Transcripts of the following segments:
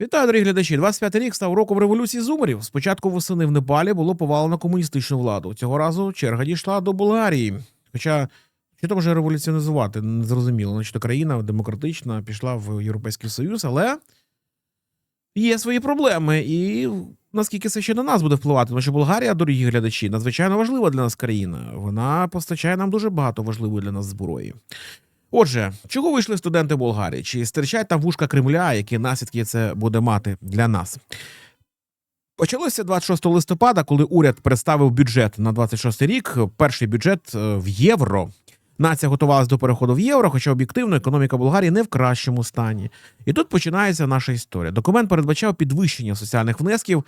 Вітаю, дорогі глядачі. 25 рік став роком революції зумерів. Спочатку восени в Непалі було повалено комуністичну владу. Цього разу черга дійшла до Болгарії. Хоча що там вже революціонізувати, не зрозуміло. Значить, країна демократична пішла в Європейський Союз, але є свої проблеми. І наскільки це ще на нас буде впливати? Тому що Болгарія, дорогі глядачі, надзвичайно важлива для нас країна. Вона постачає нам дуже багато важливої для нас зброї. Отже, чого вийшли студенти Болгарії? Чи стирчать там вушка Кремля, які наслідки це буде мати для нас? Почалося 26 листопада, коли уряд представив бюджет на 26 рік. Перший бюджет е, в євро. Нація готувалась до переходу в євро, хоча об'єктивно економіка Болгарії не в кращому стані. І тут починається наша історія. Документ передбачав підвищення соціальних внесків,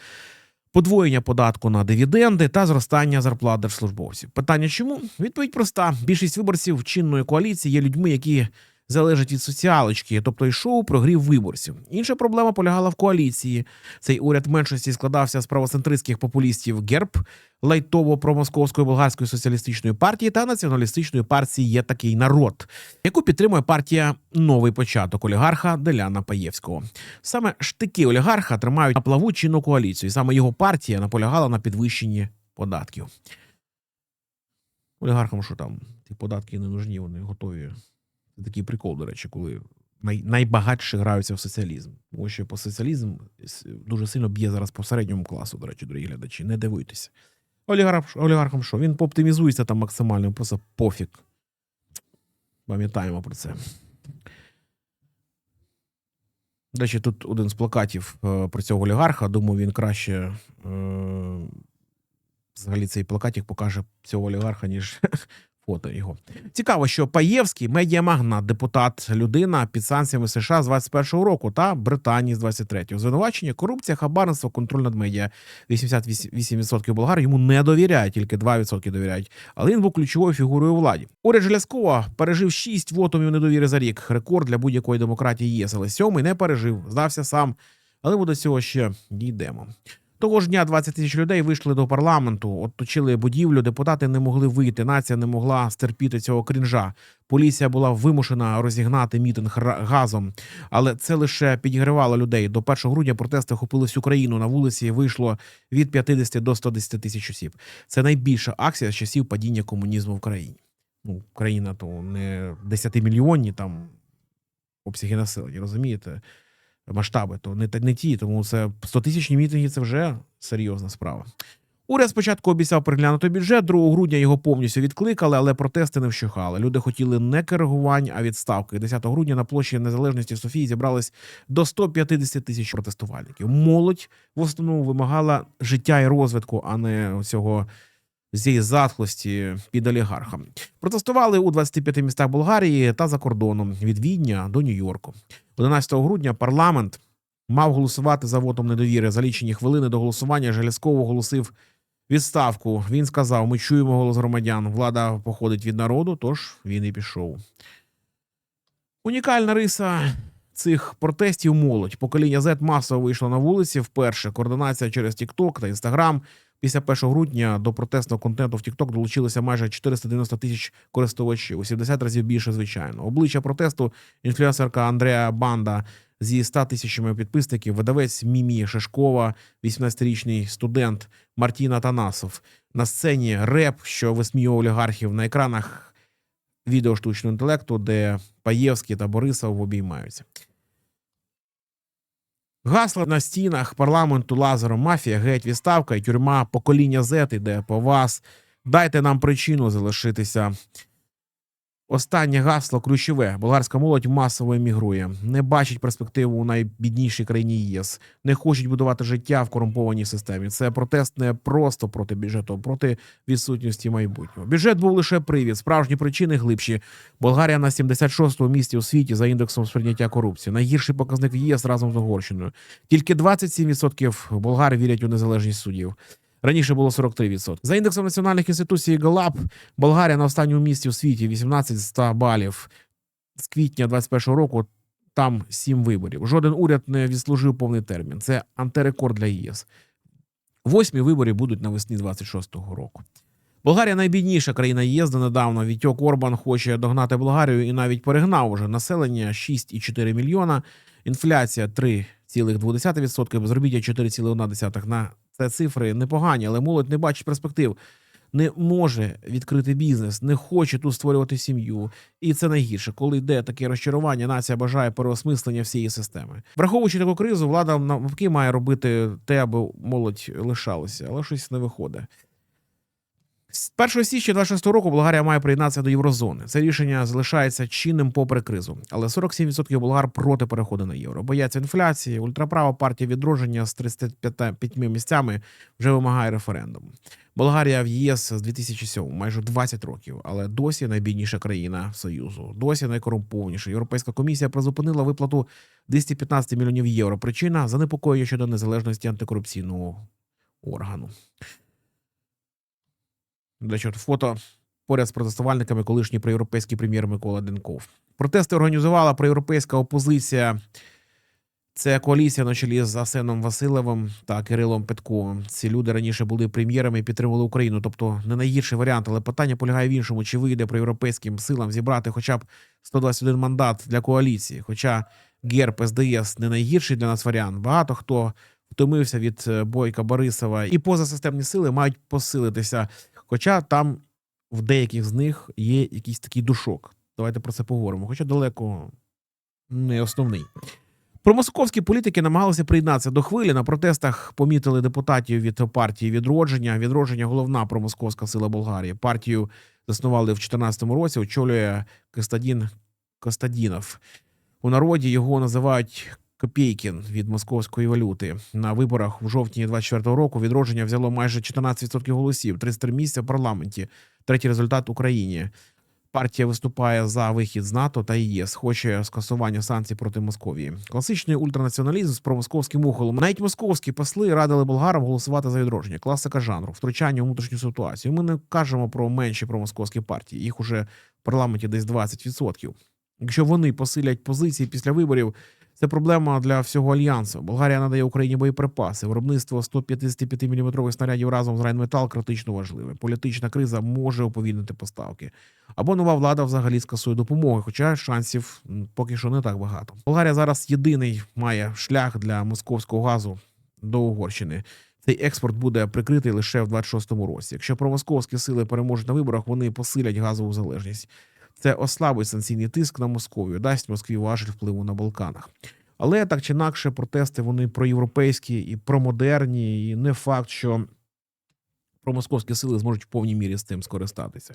подвоєння податку на дивіденди та зростання зарплат держслужбовців. Питання чому? Відповідь проста: більшість виборців чинної коаліції є людьми, які залежать від соціалочки, тобто йшов прогрів виборців. Інша проблема полягала в коаліції. Цей уряд меншості складався з правоцентристських популістів ГЕРБ, лайтово промосковської болгарської соціалістичної партії та націоналістичної партії є такий народ, яку підтримує партія Новий початок олігарха Деляна Паєвського. Саме штики олігарха тримають на плаву чинну коаліцію, і саме його партія наполягала на підвищенні податків. Олігархам, що там, ті податки не нужні, вони готові. Це такий прикол, до речі, коли най, найбагатші граються в соціалізм. Тому що по соціалізм дуже сильно б'є зараз по середньому класу, до речі, дорогі глядачі. Не дивуйтеся. Олігарх, олігархам що? Він пооптимізується там максимально, просто пофіг. Пам'ятаємо про це. До речі, тут один з плакатів е, про цього олігарха. Думаю, він краще е, взагалі цей плакатик покаже цього олігарха, ніж фото його. Цікаво, що Паєвський медіамагнат, депутат, людина під санкціями США з 21-го року та Британії з 23-го. Звинувачення, корупція, хабарництво, контроль над медіа. 88% болгар йому не довіряють, тільки 2% довіряють. Але він був ключовою фігурою владі. Уряд Желязкова пережив 6 вотумів недовіри за рік. Рекорд для будь-якої демократії ЄС. Але сьомий не пережив, здався сам. Але ми до цього ще дійдемо. Того ж дня 20 тисяч людей вийшли до парламенту, оточили будівлю. Депутати не могли вийти. Нація не могла стерпіти цього крінжа. Поліція була вимушена розігнати мітинг газом, але це лише підігривало людей. До 1 грудня протести охопили всю країну. На вулиці вийшло від 50 до 110 тисяч осіб. Це найбільша акція з часів падіння комунізму в країні. Ну, країна то не 10 мільйонні там обсяги населення, розумієте? Масштаби, то не, не ті, тому це 100 тисячні мітинги це вже серйозна справа. Уряд спочатку обіцяв переглянути бюджет, 2 грудня його повністю відкликали, але протести не вщухали. Люди хотіли не коригувань, а відставки. 10 грудня на площі Незалежності Софії зібрались до 150 тисяч протестувальників. Молодь в основному вимагала життя і розвитку, а не цього цієї затхлості під олігархом. Протестували у 25 містах Болгарії та за кордоном від Відня до Нью-Йорку. 11 грудня парламент мав голосувати за вотом недовіри. За лічені хвилини до голосування Желязков оголосив відставку. Він сказав: Ми чуємо голос громадян. Влада походить від народу, тож він і пішов. Унікальна риса цих протестів молодь. Покоління Z масово вийшло на вулиці. Вперше координація через TikTok та Instagram. Після 1 грудня до протестного контенту в TikTok долучилося майже 490 тисяч користувачів, у 70 разів більше, звичайно. Обличчя протесту інфлюенсерка Андреа Банда зі 100 тисячами підписників, видавець Мімі Шишкова, 18-річний студент Мартіна Танасов. На сцені реп, що висміював олігархів на екранах відео штучного інтелекту, де Паєвський та Борисов обіймаються. Гасла на стінах парламенту лазером мафія, геть відставка і тюрма покоління зет іде по вас. Дайте нам причину залишитися. Останнє гасло ключове. Болгарська молодь масово емігрує, не бачить перспективу у найбіднішій країні ЄС, не хочуть будувати життя в корумпованій системі. Це протест не просто проти бюджету, а проти відсутності майбутнього. Бюджет був лише привід, справжні причини глибші. Болгарія на 76-му місці у світі за індексом сприйняття корупції. Найгірший показник в ЄС разом з Угорщиною. Тільки 27% болгар вірять у незалежність суддів. Раніше було 43%. За індексом національних інституцій Галап, Болгарія на останньому місці у світі 18 з 100 балів. З квітня 21 року там 7 виборів. Жоден уряд не відслужив повний термін. Це антирекорд для ЄС. Восьмі вибори будуть навесні 26-го року. Болгарія найбідніша країна ЄС донедавна. Вітьок Орбан хоче догнати Болгарію і навіть перегнав уже населення 6,4 мільйона. Інфляція 3,2%, безробіття 4,1%. На це цифри непогані, але молодь не бачить перспектив. Не може відкрити бізнес, не хоче тут створювати сім'ю. І це найгірше, коли йде таке розчарування, нація бажає переосмислення всієї системи. Враховуючи таку кризу, влада навпаки має робити те, аби молодь лишалася, але щось не виходить. З 1 січня 26 року Болгарія має приєднатися до єврозони. Це рішення залишається чинним попри кризу, але 47% болгар проти переходу на євро. Бояться інфляції. Ультраправа партія відродження з 35 місцями вже вимагає референдуму. Болгарія в ЄС з 2007, майже 20 років, але досі найбідніша країна Союзу, досі найкорумпованіша. Європейська комісія призупинила виплату 215 мільйонів євро. Причина занепокоює щодо незалежності антикорупційного органу. От фото поряд з протестувальниками колишній проєвропейський прем'єр Микола Денков. Протести організувала проєвропейська опозиція. Це коаліція на чолі з Асеном Василевим та Кирилом Петковим. Ці люди раніше були прем'єрами і підтримували Україну. Тобто не найгірший варіант, але питання полягає в іншому: чи вийде проєвропейським силам зібрати хоча б 121 мандат для коаліції? Хоча ГЕРБ СДС не найгірший для нас варіант. Багато хто втомився від е, Бойка Борисова, і позасистемні сили мають посилитися. Хоча там в деяких з них є якийсь такий душок. Давайте про це поговоримо. Хоча далеко не основний. Промосковські політики намагалися приєднатися до хвилі. На протестах помітили депутатів від партії відродження. Відродження головна промосковська сила Болгарії. Партію заснували в 2014 році. Очолює Костадін Костадінов. У народі його називають Копійкін від московської валюти. На виборах у жовтні 24 року відродження взяло майже 14% голосів, 33 місця в парламенті. Третій результат Україні. Партія виступає за вихід з НАТО та ЄС, хоче скасування санкцій проти Московії. Класичний ультранаціоналізм з промосковським ухилом. Навіть московські посли радили болгарам голосувати за відродження. Класика жанру, втручання у внутрішню ситуацію. Ми не кажемо про менші промосковські партії. Їх уже в парламенті десь 20%. Якщо вони посилять позиції після виборів, це проблема для всього альянсу. Болгарія надає Україні боєприпаси. Виробництво 155 мм снарядів разом з Райнметал критично важливе. Політична криза може уповільнити поставки. Або нова влада взагалі скасує допомоги, хоча шансів поки що не так багато. Болгарія зараз єдиний має шлях для московського газу до Угорщини. Цей експорт буде прикритий лише в 26-му році. Якщо промосковські сили переможуть на виборах, вони посилять газову залежність. Це ослабить санкційний тиск на Московію, дасть Москві важель впливу на Балканах. Але так чи інакше, протести вони проєвропейські і промодерні, і не факт, що промосковські сили зможуть в повній мірі з цим скористатися.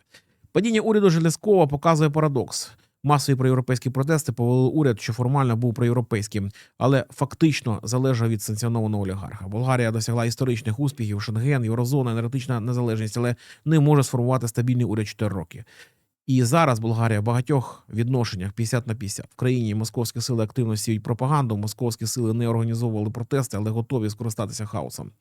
Падіння уряду Железкова показує парадокс. Масові проєвропейські протести повели уряд, що формально був проєвропейським, але фактично залежав від санкціонованого олігарха. Болгарія досягла історичних успіхів, Шенген, Єврозона, енергетична незалежність, але не може сформувати стабільний уряд 4 роки. І зараз Болгарія в багатьох відношеннях 50 на 50. В країні московські сили активно сіють пропаганду. Московські сили не організовували протести, але готові скористатися хаосом.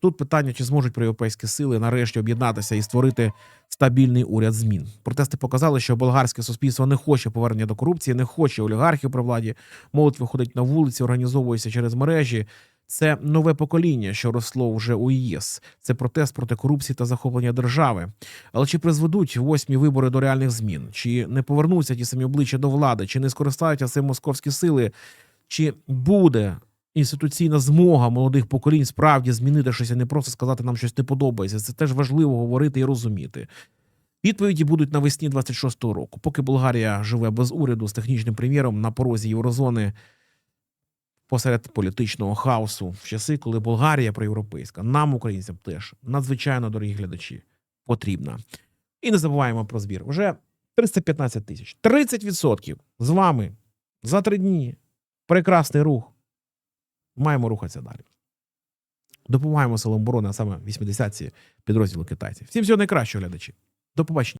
Тут питання, чи зможуть проєвропейські сили нарешті об'єднатися і створити стабільний уряд змін. Протести показали, що болгарське суспільство не хоче повернення до корупції, не хоче олігархів при владі. Молодь виходить на вулиці, організовується через мережі. Це нове покоління, що росло вже у ЄС. Це протест проти корупції та захоплення держави. Але чи призведуть восьмі вибори до реальних змін? Чи не повернуться ті самі обличчя до влади? Чи не скористаються цим московські сили? Чи буде інституційна змога молодих поколінь справді змінити щось, а не просто сказати нам щось не подобається? Це теж важливо говорити і розуміти. Відповіді будуть навесні 26-го року. Поки Болгарія живе без уряду з технічним прем'єром на порозі єврозони посеред політичного хаосу в часи, коли Болгарія проєвропейська, нам, українцям, теж надзвичайно дорогі глядачі, потрібна. І не забуваємо про збір. Вже 315 тисяч. 30% з вами за три дні. Прекрасний рух. Маємо рухатися далі. Допомагаємо силам оборони, а саме 80-ці підрозділу китайців. Всім всього найкращого, глядачі. До побачення.